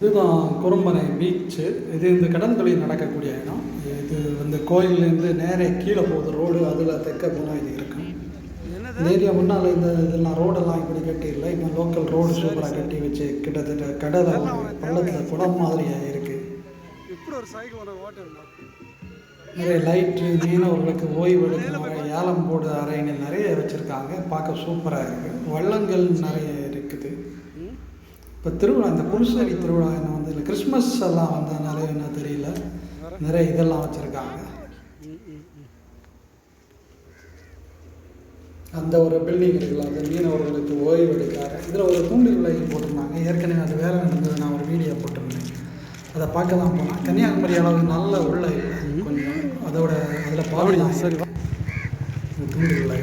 இதுதான் குறும்பனை பீச்சு. இது இந்த தொழில் நடக்கக்கூடிய இடம். இது வந்து கோயிலேருந்து நேரே கீழே போகுது ரோடு அதில் தெற்க போனால் இது இருக்கும் இந்த ஏரியா முன்னால் இந்த இதெல்லாம் ரோடெல்லாம் இப்படி கட்டிடல இப்போ லோக்கல் ரோடு சூப்பராக கட்டி வச்சு கிட்டத்தட்ட கடலை பள்ளத்தில் குளம் மாதிரியாக இருக்குது நிறைய லைட்டு மீனவர்களுக்கு ஓய்வு எடுக்க நிறைய ஏலம் போடு அறைகள் நிறைய வச்சுருக்காங்க. பார்க்க சூப்பராக இருக்குது வள்ளங்கள் நிறைய இருக்குது. இப்போ திருவிழா இந்த குருசடி திருவிழா என்ன வந்து இல்லை கிறிஸ்மஸ் எல்லாம் வந்ததுனால என்ன தெரியல நிறைய இதெல்லாம் வச்சுருக்காங்க. அந்த ஒரு பில்டிங் இருக்குல்ல அந்த மீனவர்களுக்கு ஓய்வு எடுக்காரு இதில் ஒரு தூண்டில் விலை போட்டிருந்தாங்க. ஏற்கனவே அது வேலை நடந்தது நான் ஒரு வீடியோ போட்டிருந்தேன். அதை பார்க்க தான் போனேன் கன்னியாகுமரி அளவு நல்ல உள்ள கொஞ்சம். அதோட அதில் பாவடி சரி இந்த தூண்டில் விலை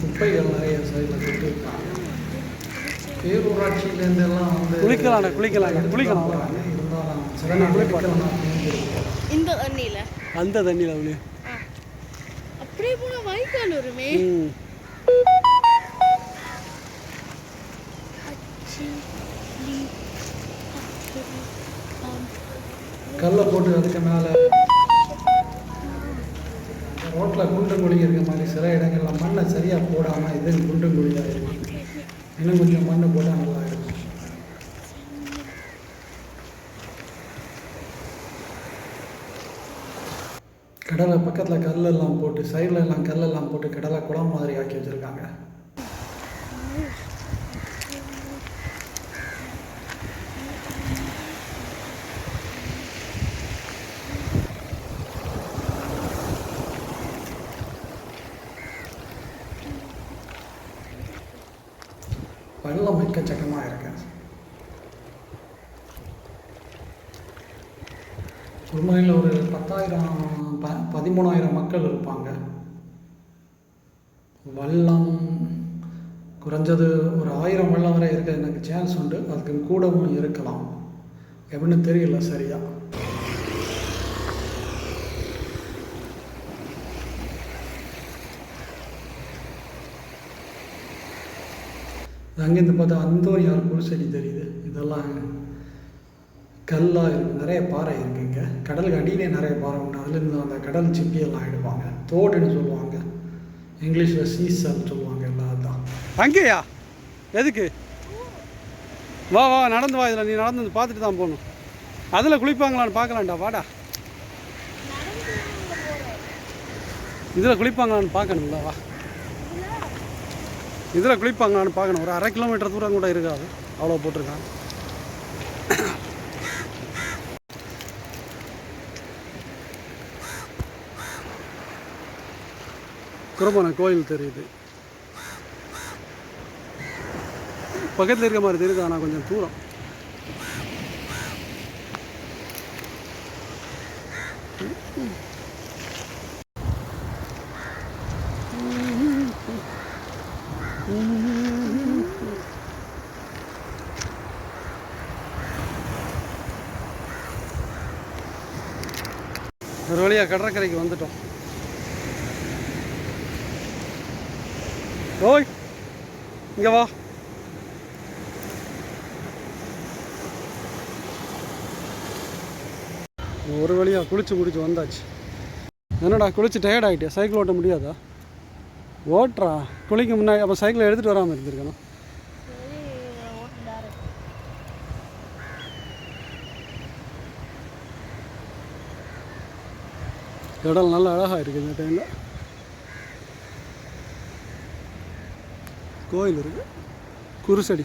குப்பைகள் நிறைய சைடில் கொட்டிருக்காங்க பேரூராட்சியிலேருந்து எல்லாம் வந்து குளிக்கலாம்டா, எடுத்து குளிக்கலாம். இருந்தாலும் குளிக்கலாம். இந்த தண்ணியில அந்த தண்ணியில் அவளே. அப்படியே போனா வாய்க்கால் வருமே. கல்லை போட்டு அதுக்கு மேலே ரோட்டில் குண்டும் குழி இருக்க மாதிரி சில இடங்கள்ல மண்ணை சரியாக போடாமல் இது குண்டும் குழியாக இருக்கும் இன்னும் கொஞ்சம் மண்ணு போட்டால் நல்லா இருக்கும் கடலை பக்கத்தில் கல்லெல்லாம் போட்டு சைடில் எல்லாம் கல்லெல்லாம் போட்டு கடலை குளம் மாதிரி ஆக்கி வச்சுருக்காங்க. வெள்ளம் எக்கச்சக்கமாக இருக்கேன் உண்மையில் ஒரு பத்தாயிரம் ப பதிமூணாயிரம் மக்கள் இருப்பாங்க வெள்ளம் குறைஞ்சது ஒரு ஆயிரம் வெள்ளம் வரை இருக்க எனக்கு சான்ஸ் உண்டு அதுக்கு கூடவும் இருக்கலாம் எப்படின்னு தெரியல சரியாக அங்கேருந்து பார்த்தா அந்தோனியார் குருசடி தெரியுது. இதெல்லாம் கல்லாக இருக்கு நிறைய பாறை இருக்குது இங்கே. கடலுக்கு அடியிலே நிறைய பாறை உண்டு. அதுலேருந்து அந்த கடல் சிப்பியெல்லாம் எடுப்பாங்க தோடுன்னு சொல்லுவாங்க. இங்கிலீஷில் சீசல் சொல்லுவாங்க எல்லாம் அதுதான் அங்கேயா? எதுக்கு? வா வா நடந்து வா இதில். நீ நடந்து பார்த்துட்டு தான் போகணும். அதில் குளிப்பாங்களான்னு பார்க்கலாம்டா. வாடா. இதில் குளிப்பாங்களான்னு பார்க்கணும்ல வா. இதில் குளிப்பாங்களான்னு பார்க்கணும். ஒரு அரை கிலோமீட்டர் தூரம் கூட இருக்காது. அவ்வளோ போட்டிருக்காங்க. குரமான கோயில் தெரியுது. பக்கத்தில் இருக்க மாதிரி தெரியுது ஆனால் கொஞ்சம் தூரம். ஒரு வழியாக கடற்கரைக்கு வந்துட்டோம். ஓய் இங்கே வா. ஒரு வழியாக குளிச்சு குடிச்சு வந்தாச்சு. என்னடா குளிச்சு டயர்ட் ஆகிட்டியா சைக்கிள் ஓட்ட முடியாதா? ஓட்டுறா. குளிக்க முன்னாடி அப்போ சைக்கிளை எடுத்துகிட்டு வராமல் இருந்திருக்கணும். இடம் நல்லா அழகாக இருக்குது இந்த டைமில் கோயில் இருக்கு குருசடி